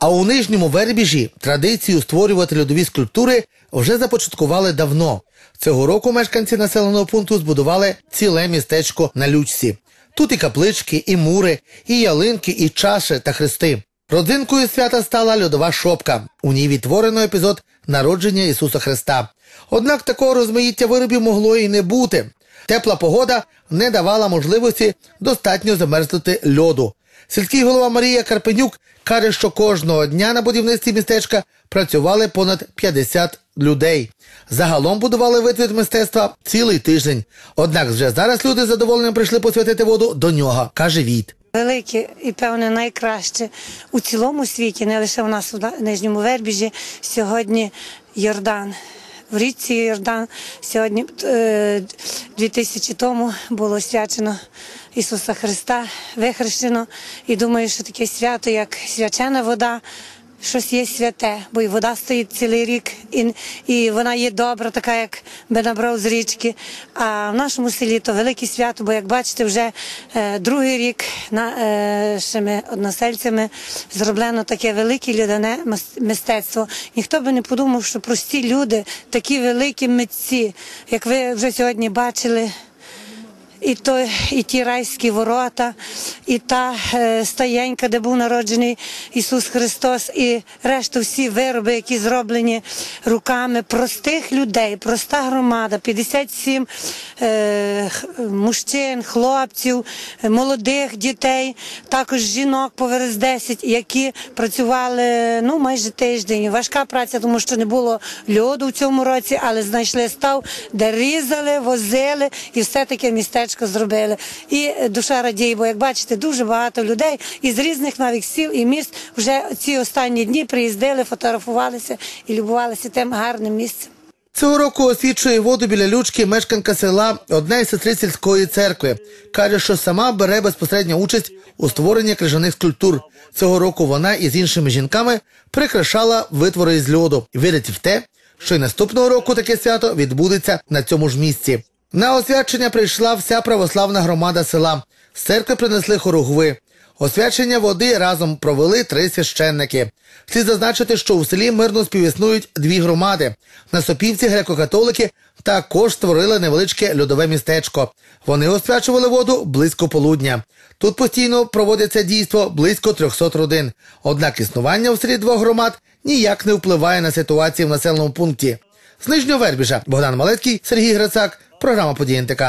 А у нижньому вербіжі традицію створювати льодові скульптури вже започаткували давно. Цього року мешканці населеного пункту збудували ціле містечко на Лючці. Тут і каплички, і мури, і ялинки, і чаші та хрести. Родзинкою свята стала льодова шопка. У ній відтворено епізод народження Ісуса Христа. Однак такого розмаїття виробів могло і не бути. Тепла погода не давала можливості достатньо замерзнути льоду. Сільський голова Марія Карпенюк каже, що кожного дня на будівництві містечка працювали понад 50 людей. Загалом будували витвір мистецтва цілий тиждень. Однак вже зараз люди з задоволенням прийшли посвятити воду до нього, каже Віт. Велике і певне найкраще у цілому світі, не лише у нас у нижньому вербіжі. Сьогодні Йордан. В річці Йордан сьогодні дві 2000 тому було свячено Ісуса Христа, вихрещено. І думаю, що таке свято, як свячена вода, щось є святе, бо і вода стоїть цілий рік, і, і вона є добра, така як би набрав з річки. А в нашому селі то велике свято, бо як бачите, вже е, другий рік нашими односельцями зроблено таке велике людяне мис- мистецтво. Ніхто би не подумав, що прості люди, такі великі митці, як ви вже сьогодні бачили. І то, і ті райські ворота, і та е, стаєнька, де був народжений Ісус Христос, і решту всі вироби, які зроблені руками простих людей, проста громада, 57 е, мужчин, хлопців, е, молодих дітей, також жінок поверх 10, які працювали ну майже тиждень. Важка праця, тому що не було льоду в цьому році, але знайшли став, де різали, возили і все таке містечко зробили. І е, душа радіє, бо як бачите, дуже багато людей із різних навіть сіл і міст вже ці останні дні приїздили, фотографувалися і любувалися тим гарним місцем. Цього року освічує воду біля Лючки мешканка села одна із сестри сільської церкви. Каже, що сама бере безпосередню участь у створенні крижаних скульптур. Цього року вона із іншими жінками прикрашала витвори із льоду вірить в те, що й наступного року таке свято відбудеться на цьому ж місці. На освячення прийшла вся православна громада села. З церкви принесли хоругви. Освячення води разом провели три священники. Слід зазначити, що у селі мирно співіснують дві громади. На Сопівці греко-католики також створили невеличке льодове містечко. Вони освячували воду близько полудня. Тут постійно проводиться дійство близько 300 родин. Однак існування у селі двох громад ніяк не впливає на ситуацію в населеному пункті. З Нижнього Вербіжа Богдан Малецький, Сергій Грицак, програма «Події НТК».